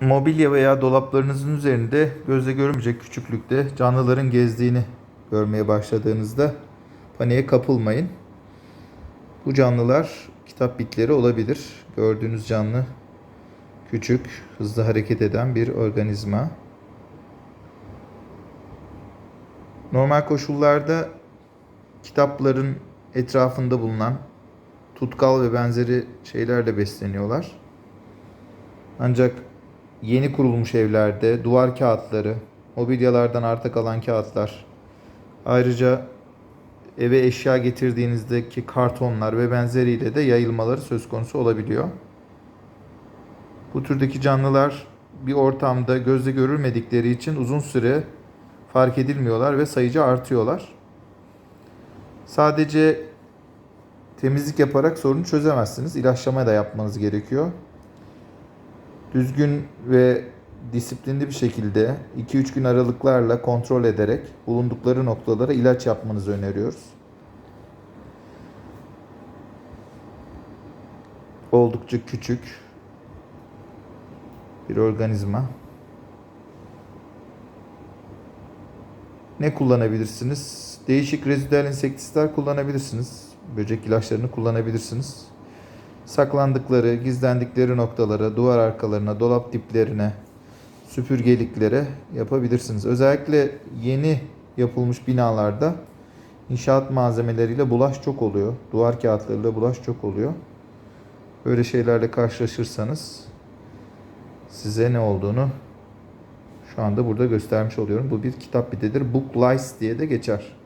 mobilya veya dolaplarınızın üzerinde gözle görünmeyecek küçüklükte canlıların gezdiğini görmeye başladığınızda paniğe kapılmayın. Bu canlılar kitap bitleri olabilir. Gördüğünüz canlı küçük, hızlı hareket eden bir organizma. Normal koşullarda kitapların etrafında bulunan tutkal ve benzeri şeylerle besleniyorlar. Ancak yeni kurulmuş evlerde duvar kağıtları, mobilyalardan arta kalan kağıtlar, ayrıca eve eşya getirdiğinizdeki kartonlar ve benzeriyle de yayılmaları söz konusu olabiliyor. Bu türdeki canlılar bir ortamda gözle görülmedikleri için uzun süre fark edilmiyorlar ve sayıca artıyorlar. Sadece temizlik yaparak sorunu çözemezsiniz. İlaçlama da yapmanız gerekiyor. Düzgün ve disiplinli bir şekilde 2-3 gün aralıklarla kontrol ederek bulundukları noktalara ilaç yapmanızı öneriyoruz. Oldukça küçük bir organizma. Ne kullanabilirsiniz? Değişik rezidüel insektisler kullanabilirsiniz. Böcek ilaçlarını kullanabilirsiniz. Saklandıkları, gizlendikleri noktalara, duvar arkalarına, dolap diplerine, süpürgeliklere yapabilirsiniz. Özellikle yeni yapılmış binalarda inşaat malzemeleriyle bulaş çok oluyor. Duvar kağıtlarıyla bulaş çok oluyor. Böyle şeylerle karşılaşırsanız size ne olduğunu şu anda burada göstermiş oluyorum. Bu bir kitap bitidir. Book Lice diye de geçer.